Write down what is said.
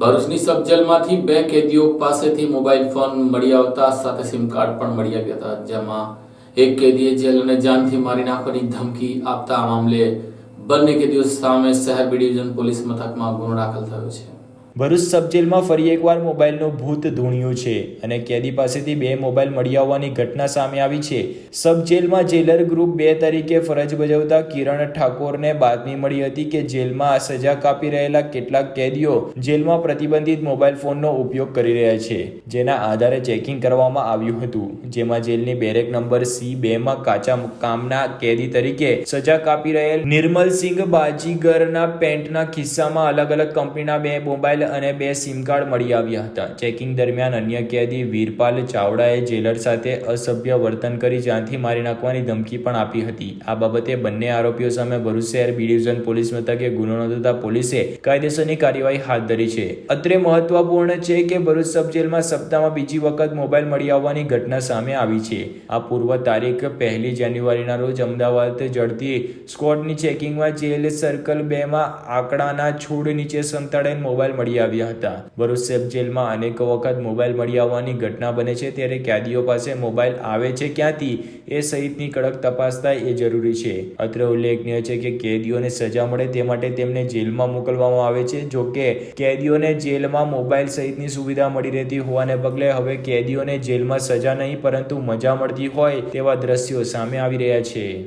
ભરૂચની સબજેલમાંથી બે કેદીઓ પાસેથી મોબાઈલ ફોન મળી આવતા સાથે સિમ કાર્ડ પણ મળી આવ્યા હતા, જેમાં એક કેદીએ જેલને જાનથી મારી નાખવાની ધમકી આપતા આ મામલે બંને કેદીઓ સામે શહેર બી ડિવિઝન પોલીસ મથકમાં ગુનો દાખલ થયો છે. ભરૂચ સબ જેલમાં ફરી એકવાર મોબાઈલનું ભૂત ધૂણ્યું છે અને કેદી પાસેથી બે મોબાઈલ મળી આવવાની ઘટના સામે આવી છે. સબ જેલમાં જેલર ગ્રુપ બે તરીકે ફરજ બજાવતા કિરણ ઠાકોરને બાતમી મળી હતી કે જેલમાં સજા કાપી રહેલા કેટલાક કેદીઓ જેલમાં પ્રતિબંધિત મોબાઈલ ફોનનો ઉપયોગ કરી રહ્યા છે, જેના આધારે ચેકિંગ કરવામાં આવ્યું હતું. જેમાં જેલની બેરેક નંબર સી બે માં કાચા કામના કેદી તરીકે સજા કાપી રહેલ નિર્મલસિંહ બાજીગરના પેન્ટના ખિસ્સામાં અલગ અલગ કંપનીના બે મોબાઈલ અને બે સિમ કાર્ડ મળી આવ્યા હતા. ચેકિંગ દરમિયાન અન્ય કેદી વીરપાલ ચાવડાએ જેલર સાથે અસભ્ય વર્તન કરી જાનથી મારી નાખવાની ધમકી પણ આપી હતી. આ બાબતે બંને આરોપીઓ સામે ભરૂચ શહેર બી ડિવિઝન પોલીસ મથકે ગુનો નોંધતા પોલીસે કાયદેસરની કાર્યવાહી હાથ ધરી છે. અત્રે મહત્વપૂર્ણ છે કે ભરૂચ સબ જેલમાં સપ્તાહમાં બીજી વખત મોબાઈલ મળી આવવાની ઘટના સામે આવી છે. આ પૂર્વ તારીખ પહેલી જાન્યુઆરીના રોજ અમદાવાદ જડતી સ્કોડની ચેકિંગમાં જેલ સર્કલ બેમાં આંકડાના છોડ નીચે સંતાડાઈને મોબાઈલ મળી આવ્યા હતા. ભરૂચ જેલમાં અનેક વખત મોબાઈલ મળી આવવાની ઘટના બને છે, ત્યારે કેદીઓ પાસે મોબાઈલ આવે છે ક્યાંથી? એ સહિતની કડક તપાસ થાય એ જરૂરી છે. અત્રે ઉલ્લેખનીય છે કે કેદીઓને સજા મળે તે માટે તેમને જેલમાં મોકલવામાં આવે છે. જો કે, કેદીઓને જેલમાં મોબાઈલ સહિતની સુવિધા મળી રહેતી હોવાને પગલે હવે કેદીઓને જેલમાં સજા નહીં, પરંતુ મજા મળતી હોય તેવા દ્રશ્યો સામે આવી રહ્યા છે.